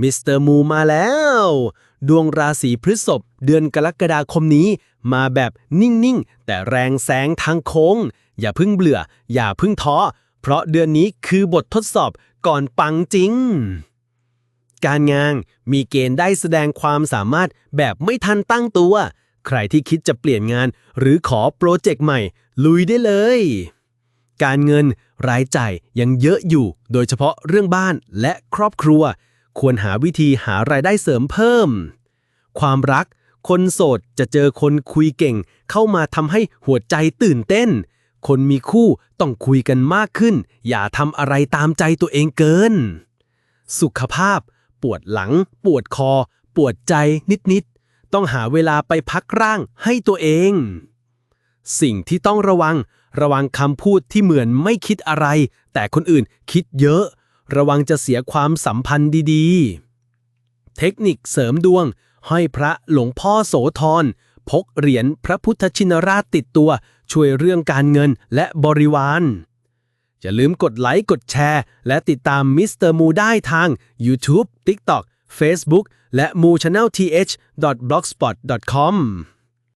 มิสเตอร์มูมาแล้ว ดวงราศีพฤษภเดือนกรกฎาคมนี้ มาแบบนิ่ง ๆ แต่แรงแสงทางโค้ง อย่าพึ่งเบื่อ อย่าพึ่งท้อ เพราะเดือนนี้คือบททดสอบก่อนปังจริง การงานมีเกณฑ์ได้แสดงความสามารถแบบไม่ทันตั้งตัว ใครที่คิดจะเปลี่ยนงาน หรือขอโปรเจกต์ใหม่ ลุยได้เลย การเงินรายจ่ายยังเยอะอยู่ โดยเฉพาะเรื่องบ้านและครอบครัว ควรหาวิธีหารายได้เสริมเพิ่ม ความรัก คนโสดจะเจอคนคุยเก่ง เข้ามาทำให้หัวใจตื่นเต้น คนมีคู่ต้องคุยกันมากขึ้น อย่าทำอะไรตามใจตัวเองเกิน สุขภาพ ปวดหลัง ปวดคอ ปวดใจนิดๆ ต้องหาเวลาไปพักร่างให้ตัวเอง สิ่งที่ต้องระวัง ระวังคำพูดที่เหมือนไม่คิดอะไร แต่คนอื่นคิดเยอะ ระวังจะเสียความสัมพันธ์ดีๆ เทคนิคเสริมดวง ห้อยพระหลวงพ่อโสธรพกเหรียญพระพุทธชินราชติดตัว ช่วยเรื่องการเงินและบริวาร อย่าลืมกดไลค์ กดแชร์ และติดตามมิสเตอร์มูได้ทาง YouTube TikTok Facebook และ mu channel th blogspot com